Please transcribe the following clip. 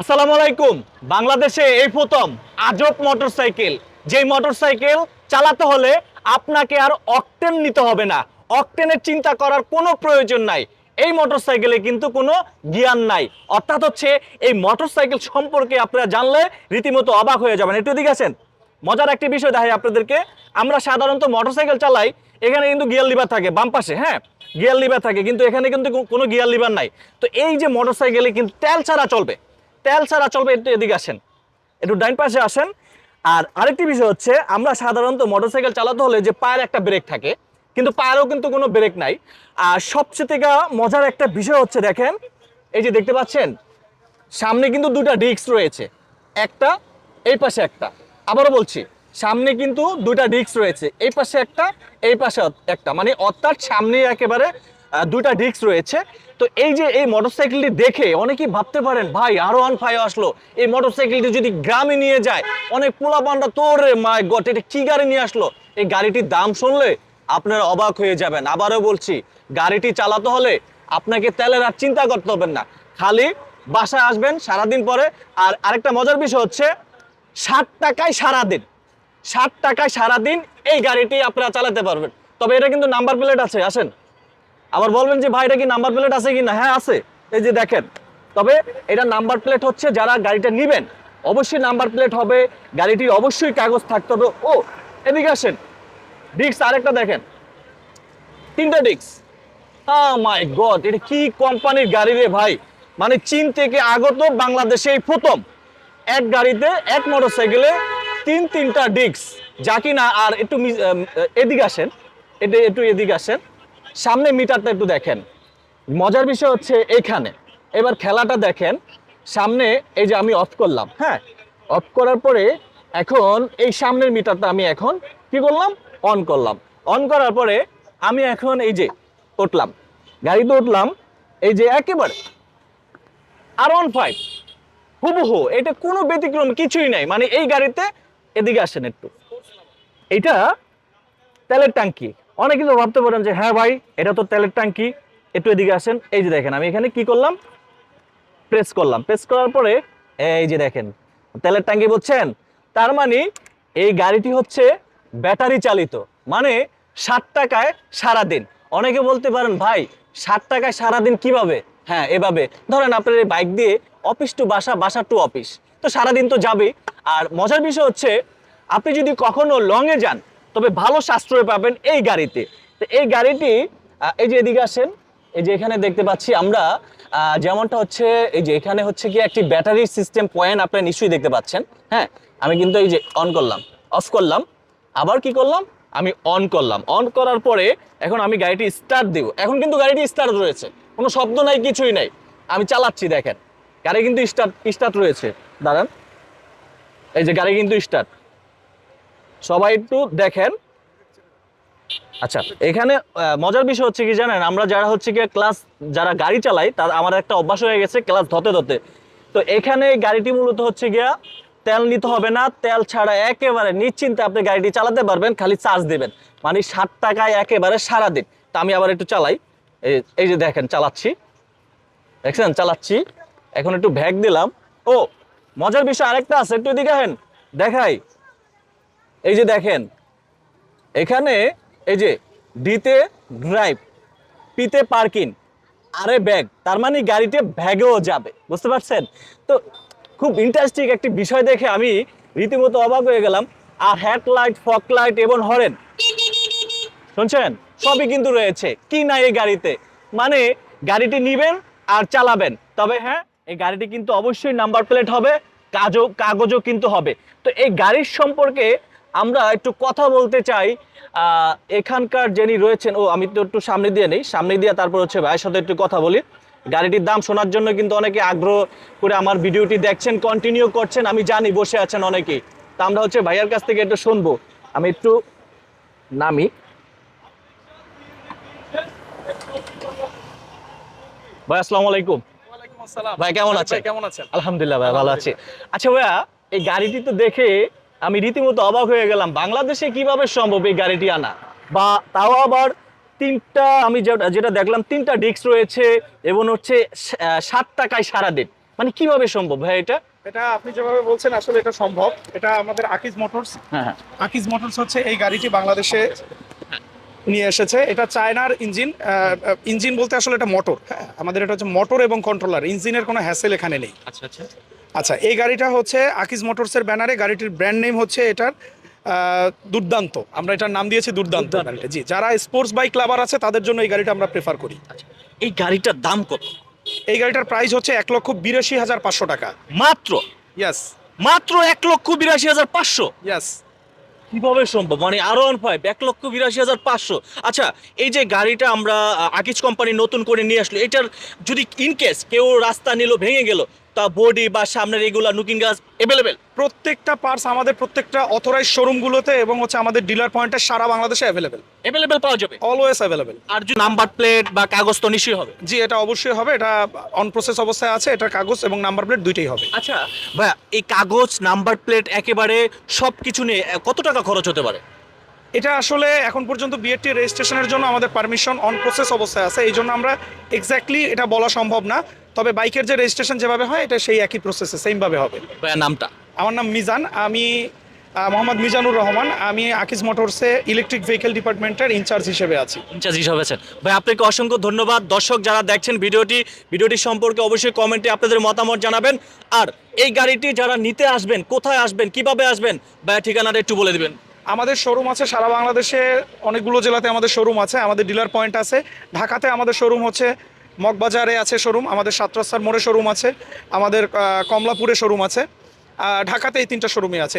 আসসালামু আলাইকুম। বাংলাদেশে এই প্রথম আজব মোটরসাইকেল। যেই মোটরসাইকেল চালাতে হলে আপনাকে আর অকটেন নিতে হবে না। অকটেনের চিন্তা করার কোনো প্রয়োজন নাই। এই মোটরসাইকেলে কিন্তু কোনো জ্ঞান নাই। অর্থাৎ হচ্ছে এই মোটরসাইকেল সম্পর্কে আপনারা জানলে রীতিমতো অবাক হয়ে যাবেন। একটু দিকে আছেন মজার একটি বিষয় দেখাই আপনাদেরকে। আমরা সাধারণত মোটরসাইকেল চালাই, এখানে কিন্তু গিয়ার লিভার থাকে বাম পাশে হ্যাঁ? গিয়ার লিভার থাকে, কিন্তু এখানে কিন্তু কোনো গিয়ার লিভার নাই। তো এই যে মোটরসাইকেলে কিন্তু তেল ছাড়া চলবে। তেল ছাড়া চলবে, একটু এদিকে আসেন। একটু ডাইন পাশে আসেন। আর আরেকটি বিষয় হচ্ছে, আমরা সাধারণত মোটরসাইকেল চালাতে হলে যে পায়ের একটা ব্রেক থাকে, কিন্তু পায়েরও কিন্তু কোনো ব্রেক নাই। আর সবচেয়ে থেকে মজার একটা বিষয় হচ্ছে, দেখেন, এই যে দেখতে পাচ্ছেন, সামনে কিন্তু দুটা ডিস্ক রয়েছে, একটা এই পাশে একটা। আবারও বলছি, সামনে কিন্তু দুটা ডিস্ক রয়েছে, এই পাশে একটা, এই পাশে একটা। মানে অর্থাৎ সামনে একেবারে দুটা ডিস্ক রয়েছে। তো এই যে এই মোটরসাইকেলটি দেখে অনেকেই ভাবতে পারেন, ভাই আরও ওয়ান ফাইভ আসলো। এই মোটরসাইকেলটি যদি গ্রামে নিয়ে যায়, অনেক পোলা পান্ডা তোরে মাই গট এটা কি গাড়ি নিয়ে আসলো? এই গাড়িটির দাম শুনলে আপনারা অবাক হয়ে যাবেন। আবারও বলছি, গাড়িটি চালাতে হলে আপনাকে তেলের আর চিন্তা করতে হবে না। খালি বাসায় আসবেন সারাদিন পরে। আর আরেকটা মজার বিষয় হচ্ছে, ষাট টাকায় সারাদিন, ষাট টাকায় সারাদিন এই গাড়িটি আপনারা চালাতে পারবেন। তবে এটা কিন্তু নাম্বার প্লেট আছে, আসেন। আবার বলবেন যে ভাই, এটা কি নাম্বার প্লেট আছে কি না হ্যাঁ আছে। এই যে দেখেন, তবে এটা নাম্বার প্লেট হচ্ছে যারা গাড়িটা নেবেন। অবশ্যই নাম্বার প্লেট হবে গাড়িটির অবশ্যই কাগজ থাকতে হবে। ও, এদিকে আসেন। ডিস্ক আরেকটা দেখেন। তিনটা ডিস্ক মাই গড এটা কি কোম্পানির গাড়ি রে ভাই? মানে চীন থেকে আগত বাংলাদেশে প্রথম। এক গাড়িতে, এক মোটরসাইকেলে তিন তিনটা ডিস্ক যা কিনা, আর একটু এদিকে আসেন। এটা একটু এদিকে আসেন। সামনে মিটারটা একটু দেখেন। মজার বিষয় হচ্ছে এখানে এবার খেলাটা দেখেন, সামনে এই যে আমি অফ করলাম হ্যাঁ? অফ করার পরে এখন এই সামনের মিটারটা আমি এখন কি করলাম? অন করলাম। অন করার পরে আমি এখন এই যে উঠলাম। গাড়িতে উঠলাম এই যে একেবারে আর ওয়ান ফাইভ হুবহু, এটা কোনো ব্যতিক্রম কিছুই নাই। মানে এই গাড়িতে এদিকে আসেন একটু। এটা তেলের ট্যাঙ্কি। অনেকে তো ভাবতে পারেন যে হ্যাঁ ভাই, এটা তো তেলের ট্যাঙ্কি একটু এদিকে আসেন। এই যে দেখেন, আমি এখানে কি করলাম? প্রেস করলাম। প্রেস করার পরে, এই যে দেখেন, তেলের ট্যাঙ্কি বুঝছেন? তার মানে এই গাড়িটি হচ্ছে ব্যাটারি চালিত মানে ষাট টাকায় সারাদিন। অনেকে বলতে পারেন, ভাই, ষাট টাকায় সারাদিন কীভাবে? হ্যাঁ এভাবে। ধরেন আপনার এই বাইক দিয়ে অফিস টু বাসা বাসা টু অফিস, তো সারাদিন তো যাবেই। আর মজার বিষয় হচ্ছে, আপনি যদি কখনো লংয়ে যান তবে ভালো সাশ্রয় পাবেন এই গাড়িতে। তো এই গাড়িটি এই যে এদিকে আসেন, এই যে এখানে দেখতে পাচ্ছি আমরা যেমনটা হচ্ছে, এই যে এখানে হচ্ছে কি একটি ব্যাটারি সিস্টেম পয়েন্ট আপনারা নিশ্চয়ই দেখতে পাচ্ছেন। হ্যাঁ আমি কিন্তু এই যে অন করলাম, অফ করলাম, আবার কি করলাম? আমি অন করলাম। অন করার পরে এখন আমি গাড়িটি স্টার্ট দেব। এখন কিন্তু গাড়িটি স্টার্ট রয়েছে। কোনো শব্দ নাই, কিছুই নাই। আমি চালাচ্ছি, দেখেন। গাড়ি কিন্তু স্টার্ট স্টার্ট রয়েছে। দাঁড়ান। এই যে গাড়ি কিন্তু স্টার্ট। সবাই একটু দেখেন। আচ্ছা এখানে মজার বিষয় হচ্ছে কি জানেন, আমরা যারা হচ্ছে কি ক্লাস যারা গাড়ি চালাই তার আমার একটা অভ্যাস হয়ে গেছে ক্লাস ধতে ধতে তো এখানে গাড়িটি মূলত হচ্ছে গিয়া, তেল নিতে হবে না, তেল ছাড়া একেবারে নিশ্চিন্তে আপনি গাড়িটি চালাতে পারবেন, খালি চার্জ দেবেন। মানে ষাট টাকায় একেবারে সারাদিন তা আমি আবার একটু চালাই। এই- যে দেখেন, চালাচ্ছি। দেখছেন? চালাচ্ছি। এখন একটু ভ্যাগ দিলাম। ও, মজার বিষয় আরেকটা আছে, একটু এদিকে দেখাই। এই যে দেখেন, এখানে এই যে ডিতে ড্রাইভ পিতে পার্কিং আরে ব্যাগ তার মানে গাড়িতে ব্যাগেও যাবে, বুঝতে পারছেন? তো খুব ইন্টারেস্টিং একটি বিষয় দেখে আমি রীতিমতো অবাক হয়ে গেলাম। আর হেডলাইট ফক লাইট এবং হরেন শুনছেন? সবই কিন্তু রয়েছে, কি না এই গাড়িতে? মানে গাড়িটি নিবেন আর চালাবেন। তবে হ্যাঁ এই গাড়িটি কিন্তু অবশ্যই নাম্বার প্লেট হবে, কাজও, কাগজও কিন্তু হবে। তো এই গাড়ির সম্পর্কে আমরা একটু কথা বলতে চাই এখানকার যিনি রয়েছেন ও আমি তো একটু সামনে দিয়ে নেই সামনে দিয়ে তারপর হচ্ছে ভাইয়ের সাথে একটু কথা বলি। গাড়িটির দাম শোনার জন্য কিন্তু অনেকে আগ্রহ করে আমার ভিডিওটি দেখছেন কন্টিনিউ করছেন আমি জানি বসে আছেন অনেকেই। তা আমরা হচ্ছে ভাইয়ার কাছ থেকে একটু শুনব। আমি একটু নামি। ভাই আসসালামু আলাইকুম। ভাই, কেমন আছেন? কেমন আছেন? আলহামদুলিল্লাহ ভাই ভালো আছি। আচ্ছা ভাইয়া এই গাড়িটি তো দেখে আমি রীতিমতো অবাক হয়ে গেলাম বাংলাদেশে কীভাবে সম্ভব এই গাড়িটি আনা? বা তাও আবার তিনটা আমি যেটা যেটা দেখলাম তিনটা ডিস্ক রয়েছে এবং হচ্ছে সাত টাকায় সারাদিন মানে কীভাবে সম্ভব ভাই এটা? এটা আপনি যেভাবে বলছেন আসলে এটা সম্ভব। এটা আমাদের আকিজ মোটরস। হ্যাঁ হ্যাঁ। আকিজ মোটরস হচ্ছে এই গাড়িটি বাংলাদেশে নিয়ে এসেছে। এটা চায়নার ইঞ্জিন ইঞ্জিন বলতে আসলে এটা মোটর। হ্যাঁ আমাদের এটা হচ্ছে মোটর এবং কন্ট্রোলার ইঞ্জিনের কোনো হ্যাসেল এখানে নেই। আচ্ছা আচ্ছা। আচ্ছা এই গাড়িটা হচ্ছে আকিজ মোটরসের ব্যানারে গাড়িটির ব্র্যান্ড নেম হচ্ছে এটার দুর্দান্ত। আমরা এটার নাম দিয়েছি দুর্দান্ত। গাড়িটা জি যারা স্পোর্টস বাইক লাভার আছে তাদের জন্য এই গাড়িটা আমরা প্রেফার করি। এই গাড়িটার দাম কত? এই গাড়িটার প্রাইস হচ্ছে এক লক্ষ বিরাশি হাজার পাঁচশো টাকা। মাত্র? ইয়াস মাত্র এক লক্ষ বিরাশি হাজার পাঁচশো? ইয়াস কীভাবে সম্ভব? মানে আরও অন ফাইভ এক লক্ষ বিরাশি হাজার পাঁচশো। আচ্ছা এই যে গাড়িটা আমরা আকিজ কোম্পানি নতুন করে নিয়ে আসলো এটার যদি ইন কেস কেউ রাস্তা নিল ভেঙে গেল তা বডি বা সামনের এগুলা লুকিং গ্লাস অ্যাভেলেবেল প্রত্যেকটা পার্টস আমাদের প্রত্যেকটা অথরাইজ শোরুমগুলোতে এবং হচ্ছে আমাদের ডিলার পয়েন্টে সারা বাংলাদেশে অ্যাভেলেবেল অ্যাভেলেবেল পাওয়া যাবে? অলওয়েজ অ্যাভেলেবেল আর যদি নাম্বার প্লেট বা কাগজ তো নিশ্চয়ই হবে? জি এটা অবশ্যই হবে। এটা অন প্রসেস অবস্থায় আছে এটার কাগজ এবং নাম্বার প্লেট দুইটাই হবে। আচ্ছা ভাইয়া এই কাগজ নাম্বার প্লেট একেবারে সব কিছু নিয়ে কত টাকা খরচ হতে পারে? এটা আসলে এখন পর্যন্ত বিএডটি রেজিস্ট্রেশনের জন্য আমাদের পারমিশন অন প্রসেস অবস্থায় আছে। এই জন্য আমরা এক্স্যাক্টলি এটা বলা সম্ভব না। তবে বাইকের যে রেজিস্ট্রেশন যেভাবে হয় এটা সেই একই প্রসেসে সেমভাবে হবে। ভাইয়া নামটা? আমার নাম মিজান আমি মোহাম্মদ মিজানুর রহমান আমি আকিজ মোটরসে ইলেকট্রিক ভেহিকেল ডিপার্টমেন্টের ইনচার্জ হিসেবে আছি। ইনচার্জ হিসাবে আছেন। ভাই আপনাকে অসংখ্য ধন্যবাদ। দর্শক যারা দেখছেন ভিডিওটি ভিডিওটি সম্পর্কে অবশ্যই কমেন্টে আপনাদের মতামত জানাবেন। আর এই গাড়িটি যারা নিতে আসবেন কোথায় আসবেন কীভাবে আসবেন ভাই ঠিকানাটা একটু বলে দিবেন। আমাদের শোরুম আছে সারা বাংলাদেশে অনেকগুলো জেলাতে আমাদের শোরুম আছে আমাদের ডিলার পয়েন্ট আছে। ঢাকাতে আমাদের শোরুম হচ্ছে মগবাজারে আছে শোরুম আমাদের সাতরাস্তার মোড়ে শোরুম আছে, আমাদের কমলাপুরে শোরুম আছে ঢাকাতে এই তিনটা শোরুমই আছে।